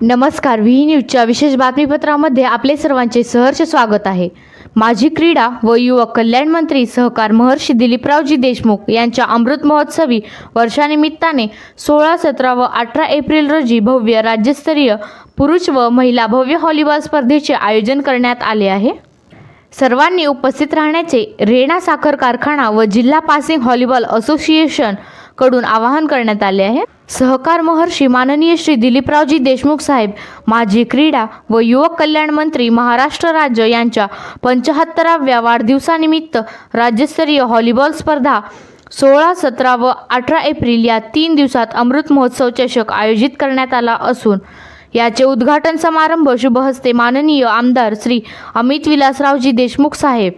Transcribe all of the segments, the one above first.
नमस्कार व्ही न्यूजच्या विशेष बातमीपत्रामध्ये आपले सर्वांचे सहर्ष स्वागत आहे. माजी क्रीडा व युवक कल्याण मंत्री सहकार महर्षी दिलीपरावजी देशमुख यांच्या अमृत महोत्सवी वर्षानिमित्ताने सोळा सतरा व अठरा एप्रिल रोजी भव्य राज्यस्तरीय पुरुष व महिला भव्य व्हॉलीबॉल स्पर्धेचे आयोजन करण्यात आले आहे. सर्वांनी उपस्थित राहण्याचे रेणा साखर कारखाना व जिल्हा पासिंग व्हॉलीबॉल असोसिएशनकडून आवाहन करण्यात आले आहे. सहकार महर्षी माननीय श्री दिलीपरावजी देशमुख साहेब माजी क्रीडा व युवक कल्याण मंत्री महाराष्ट्र राज्य यांच्या पंचाहत्तराव्या वाढदिवसानिमित्त राज्यस्तरीय व्हॉलीबॉल स्पर्धा सोळा सतरा व अठरा एप्रिल या तीन दिवसात अमृत महोत्सव चषक आयोजित करण्यात आला असून याचे उद्घाटन समारंभ शुभ हस्ते माननीय आमदार श्री अमित विलासरावजी देशमुख साहेब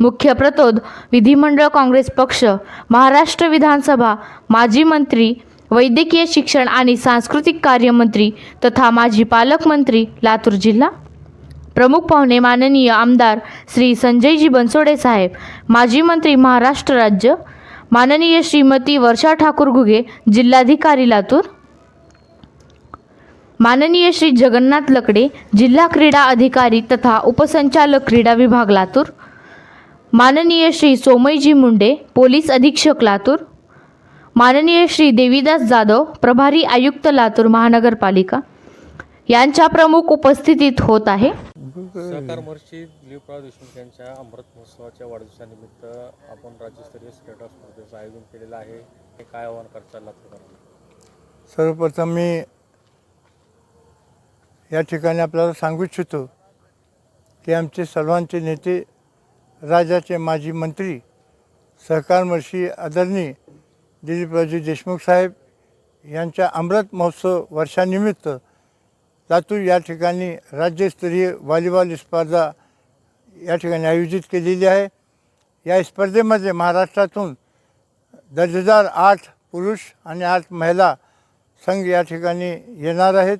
मुख्य प्रतोद विधिमंडळ काँग्रेस पक्ष महाराष्ट्र विधानसभा माजी मंत्री वैद्यकीय शिक्षण आणि सांस्कृतिक कार्यमंत्री तथा माजी पालकमंत्री लातूर जिल्हा. प्रमुख पाहुणे माननीय आमदार श्री संजयजी बनसोडे साहेब माजी मंत्री महाराष्ट्र राज्य माननीय श्रीमती वर्षा ठाकूर घुगे जिल्हाधिकारी लातूर माननीय श्री जगन्नाथ लकडे जिल्हा क्रीडा अधिकारी तथा उपसंचालक क्रीडा विभाग लातूर माननीय श्री सोमयजी मुंडे पोलीस अधीक्षक लातूर माननीय श्री देवीदास जाधव प्रभारी आयुक्त लातूर महानगरपालिका यांच्या प्रमुख उपस्थितीत होत आहे. सहकार महर्षी दिलीपराव देशमुख यांच्या अमृत महोत्सवाच्या वाढदिवसानिमित्त आपण राज्यस्तरीय स्टेट स्पर्धेचं आयोजन केलेलं आहे. हे काय आव्हान करता सर्वप्रथम मी या ठिकाणी आपल्याला सांगू इच्छितो की आमचे सर्वांचे नेते राज्याचे माजी मंत्री सहकारमर्षी आदरणीय दिलीपराजी देशमुख साहेब यांच्या अमृत महोत्सव वर्षानिमित्त लातूर या ठिकाणी राज्यस्तरीय व्हॉलीबॉल स्पर्धा या ठिकाणी आयोजित केलेली आहे. या स्पर्धेमध्ये महाराष्ट्रातून दर्जेदार आठ पुरुष आणि आठ महिला संघ या ठिकाणी येणार आहेत.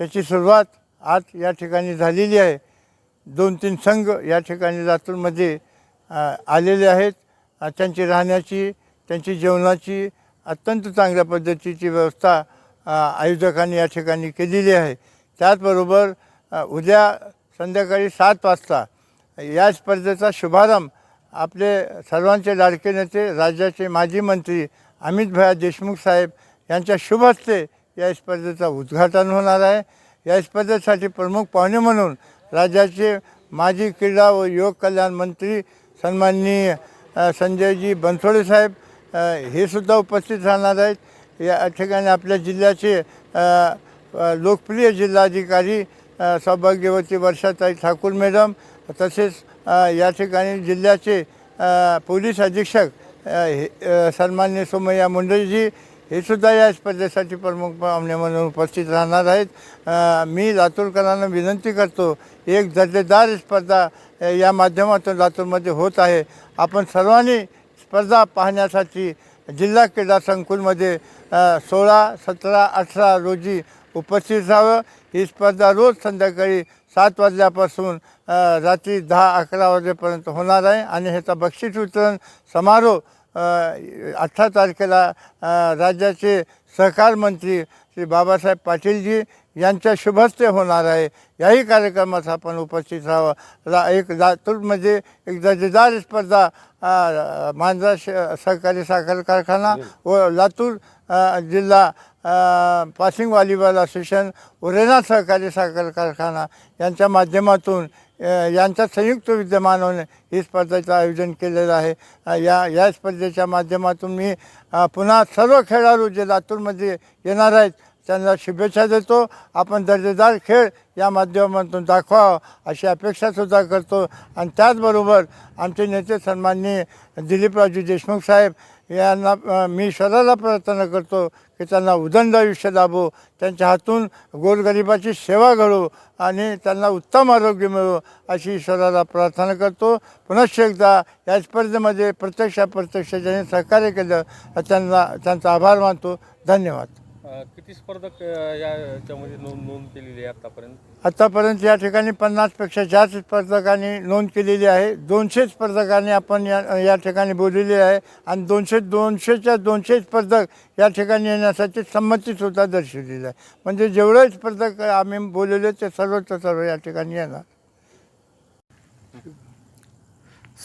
त्याची सुरुवात आज या ठिकाणी झालेली आहे. दोन तीन संघ या ठिकाणी लातूरमध्ये आलेले आहेत. त्यांची राहण्याची त्यांची जेवणाची अत्यंत चांगल्या पद्धतीची व्यवस्था आयोजकांनी या ठिकाणी केलेली आहे. त्याचबरोबर उद्या संध्याकाळी सात वाजता या स्पर्धेचा शुभारंभ आपले सर्वांचे लाडके नेते राज्याचे माजी मंत्री अमित भया देशमुख साहेब यांच्या शुभ हस्ते या स्पर्धेचं उद्घाटन होणार आहे. या स्पर्धेसाठी प्रमुख पाहुणे म्हणून राज्याचे माजी क्रीडा व युवक कल्याण मंत्री सन्माननीय संजयजी बनसोडे साहेब हे सुद्धा उपस्थित राहणार आहेत. या ठिकाणी आपल्या जिल्ह्याचे लोकप्रिय जिल्हाधिकारी सौभाग्यवती वर्षाताई ठाकूर मॅडम तसेच या ठिकाणी जिल्ह्याचे पोलीस अधीक्षक हे सन्मान्य सोमय्या मुंडेजी हे सुद्धा या स्पर्धेसाठी प्रमुख पाहुणे म्हणून उपस्थित राहणार आहेत. मी लातूरकरांना विनंती करतो एक दर्जेदार स्पर्धा या माध्यमातून लातूरमध्ये होत आहे. आपण सर्वांनी स्पर्धा पाहण्यासाठी जिल्हा क्रीडा संकुलमध्ये सोळा सतरा अठरा रोजी उपस्थित राहावं. ही स्पर्धा रोज संध्याकाळी सात वाजल्यापासून रात्री दहा अकरा वाजेपर्यंत होणार आहे आणि ह्याचा बक्षीस वितरण समारोह अठरा तारखेला राज्याचे सहकार मंत्री श्री बाबासाहेब पाटीलजी यांच्या शुभस्ते होणार आहे. याही कार्यक्रमात आपण उपस्थित राहावं. ला एक लातूरमध्ये म्हणजे एक दर्जेदार स्पर्धा मांजरा श सहकारी साखर कारखाना व लातूर जिल्हा पासिंग व्हॉलीबॉल असोसिएशन उरेना सहकारी साखर कारखाना यांच्या माध्यमातून यांच्या संयुक्त विद्यमानाने ही स्पर्धेचं आयोजन केलेलं आहे. या या स्पर्धेच्या माध्यमातून मी पुन्हा सर्व खेळाडू जे लातूरमध्ये येणार आहेत त्यांना शुभेच्छा देतो. आपण दर्जेदार खेळ या माध्यमातून दाखवावं अशी अपेक्षासुद्धा करतो. आणि त्याचबरोबर आमचे नेते सन्माननीय दिलीपराजू देशमुख साहेब यांना मी स्वतःला प्रार्थना करतो की त्यांना उदंड आयुष्य लाभो त्यांच्या हातून गोरगरिबाची सेवा घडो आणि त्यांना उत्तम आरोग्य मिळो अशी ईश्वराला प्रार्थना करतो. पुनश्च एकदा या स्पर्धेमध्ये प्रत्यक्ष अप्रत्यक्ष ज्यांनी सहकार्य केलं त्यांना त्यांचा आभार मानतो. धन्यवाद. किती स्पर्धक या याच्यामध्ये नोंद नोंद केलेली आहे आतापर्यंत? आतापर्यंत या ठिकाणी पन्नासपेक्षा जास्त स्पर्धकांनी नोंद केलेली आहे. दोनशे स्पर्धकांनी आपण या या ठिकाणी बोललेली आहे आणि दोनशे दोनशेच्या दोनशे स्पर्धक या ठिकाणी येण्यासाठी संमतीसुद्धा दर्शवलेली आहे. म्हणजे जेवढे स्पर्धक आम्ही बोललेले ते सर्वच सर्व या ठिकाणी येणार.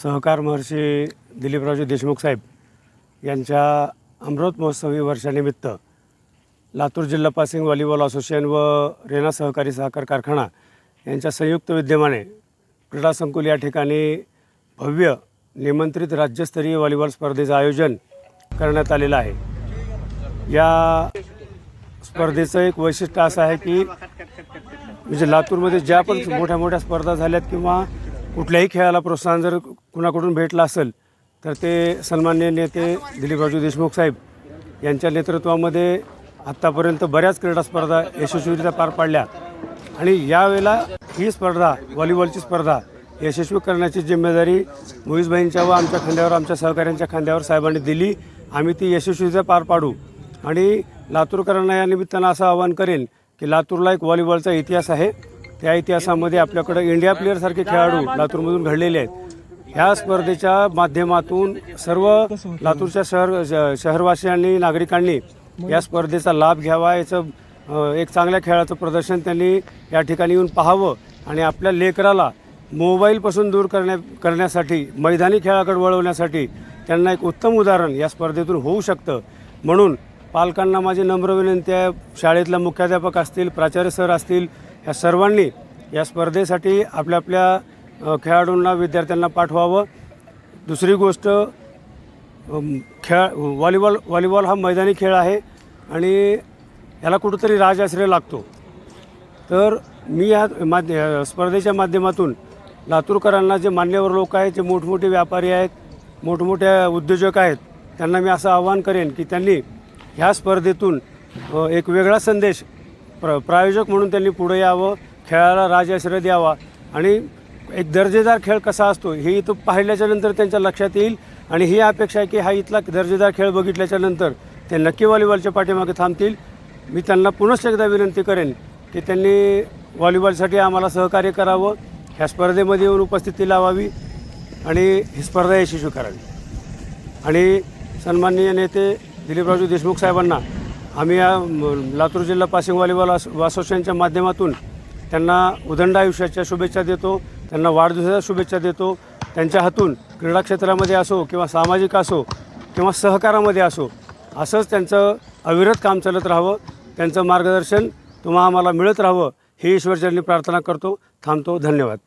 सहकार महर्षी दिलीपरावजी देशमुख साहेब यांच्या अमृत महोत्सवी वर्षानिमित्त लातूर जिल्हा पासिंग व्हॉलीबॉल असोसिएशन व रेना सहकारी सहकार कारखाना यांच्या संयुक्त विद्यमाने क्रीडा संकुल या ठिकाणी भव्य निमंत्रित राज्यस्तरीय व्हॉलीबॉल स्पर्धेचं आयोजन करण्यात आलेलं आहे. या स्पर्धेचं एक वैशिष्ट्य असं आहे की म्हणजे लातूरमध्ये ज्या पण मोठ्या मोठ्या स्पर्धा झाल्यात किंवा कुठल्याही खेळाला प्रोत्साहन जर कुणाकडून भेटलं असेल तर ते सन्मान्य नेते दिलीपरावजी देशमुख साहेब यांच्या नेतृत्वामध्ये आत्तापर्यंत बऱ्याच क्रीडा स्पर्धा यशस्वीरित्या पार पाडल्या. आणि यावेळेला ही स्पर्धा व्हॉलीबॉलची स्पर्धा यशस्वी करण्याची जिम्मेदारी मुईजबाईंच्या व आमच्या खांद्यावर आमच्या सहकाऱ्यांच्या खांद्यावर साहेबांनी दिली. आम्ही ती यशस्वीरित्या पार पाडू. आणि लातूरकरांना या निमित्तानं असं आवाहन करेन की लातूरला एक व्हॉलीबॉलचा इतिहास आहे. त्या इतिहासामध्ये आपल्याकडं इंडिया प्लेअरसारखे खेळाडू लातूरमधून घडलेले आहेत. ह्या स्पर्धेच्या माध्यमातून सर्व लातूरच्या शहर श- शहरवासियांनी नागरिकांनी या स्पर्धेचा लाभ घ्यावा याचं एक चांगल्या खेळाचं प्रदर्शन त्यांनी या ठिकाणी येऊन पाहावं आणि आपल्या लेकराला मोबाईलपासून दूर करण्या करण्यासाठी मैदानी खेळाकडे वळवण्यासाठी त्यांना एक उत्तम उदाहरण या स्पर्धेतून होऊ शकतं. म्हणून पालकांना माझी नम्र विनंती आहे शाळेतला मुख्याध्यापक असतील प्राचार्य सर असतील या सर्वांनी या स्पर्धेसाठी आपल्या आपल्या खेळाडूंना विद्यार्थ्यांना पाठवावं. दुसरी गोष्ट खेळ व्हॉलीबॉल व्हॉलीबॉल हा मैदानी खेळ आहे आणि याला कुठंतरी राजाश्रय लागतो. तर मी या माध्य स्पर्धेच्या माध्यमातून लातूरकरांना जे मान्यवर लोक आहेत जे मोठमोठे व्यापारी आहेत मोठमोठ्या उद्योजक आहेत त्यांना मी असं आवाहन करेन की त्यांनी ह्या स्पर्धेतून एक वेगळा संदेश प्र प्रायोजक म्हणून त्यांनी पुढे यावं खेळाला राजाश्रय द्यावा आणि एक दर्जेदार खेळ कसा असतो हे इथं पाहिल्याच्यानंतर त्यांच्या लक्षात येईल आणि ही अपेक्षा आहे की हा इथला दर्जेदार खेळ बघितल्याच्यानंतर ते नक्की व्हॉलीबॉलच्या पाठीमागे थांबतील. मी त्यांना पुनश्च एकदा विनंती करेन की त्यांनी व्हॉलीबॉलसाठी आम्हाला सहकार्य करावं ह्या स्पर्धेमध्ये येऊन उपस्थिती लावावी आणि ही स्पर्धा यशस्वी करावी. आणि सन्माननीय नेते दिलीपरावजी देशमुख साहेबांना आम्ही या लातूर जिल्हा पासिंग व्हॉलीबॉल असोसिएशनच्या माध्यमातून त्यांना उदंड आयुष्याच्या शुभेच्छा देतो त्यांना वाढदिवसाच्या शुभेच्छा देतो त्यांच्या हातून क्रीडा क्षेत्रामध्ये असो किंवा सामाजिक असो किंवा सहकारामध्ये असो असंच त्यांचं अविरत काम चालत राहावं. त्यांचं मार्गदर्शन तुम्हा आम्हाला मिळत राहावं ही ईश्वरचरणी प्रार्थना करतो थांबतो. धन्यवाद.